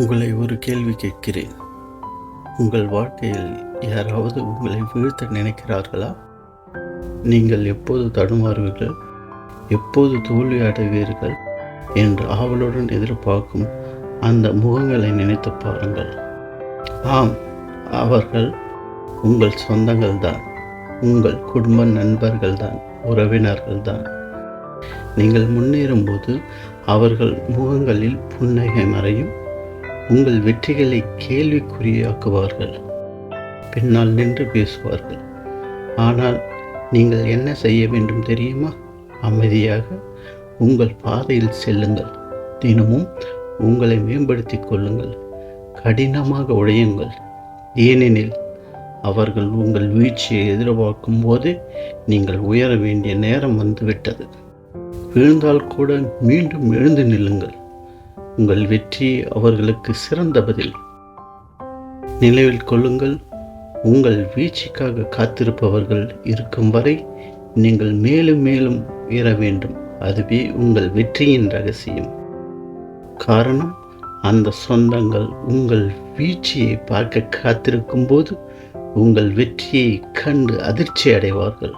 உங்களை ஒரு கேள்வி கேட்கிறேன். உங்கள் வாழ்க்கையில் யாராவது உங்களை வீழ்த்த நினைக்கிறார்களா? நீங்கள் எப்போது தடுமாறுவீர்கள்? எப்போது தோல்வி அடைவீர்கள் என்று ஆவலுடன் எதிர்பார்க்கும் அந்த முகங்களை நினைத்து பாருங்கள். ஆம் அவர்கள் உங்கள் சொந்தங்கள் தான் உங்கள் குடும்ப நண்பர்கள் தான் உறவினர்கள் தான் நீங்கள் முன்னேறும்போது அவர்கள் முகங்களில் புன்னகை மறையும். உங்கள் வெற்றிகளை கேள்விக்குறியாக்குவார்கள். பின்னால் நின்று பேசுவார்கள். ஆனால் நீங்கள் என்ன செய்ய வேண்டும் தெரியுமா? அமைதியாக உங்கள் பாதையில் செல்லுங்கள். தினமும் உங்களை மேம்படுத்திக் கொள்ளுங்கள். கடினமாக உழையுங்கள். ஏனெனில் அவர்கள் உங்கள் வீழ்ச்சியை எதிர்பார்க்கும் போது நீங்கள் உயர வேண்டிய நேரம் வந்துவிட்டது. விழுந்தால் கூட மீண்டும் எழுந்து நில்லுங்கள். உங்கள் வெற்றி அவர்களுக்கு சிறந்த பதில். நினைவில் கொள்ளுங்கள் உங்கள் வீழ்ச்சிக்காக காத்திருப்பவர்கள் இருக்கும் வரை நீங்கள் மேலும் மேலும் உயர வேண்டும். அதுவே உங்கள் வெற்றியின் ரகசியம். காரணம் அந்த சொந்தங்கள் உங்கள் வீழ்ச்சியை பார்க்க காத்திருக்கும் போது உங்கள் வெற்றியை கண்டு அதிர்ச்சி அடைவார்கள்.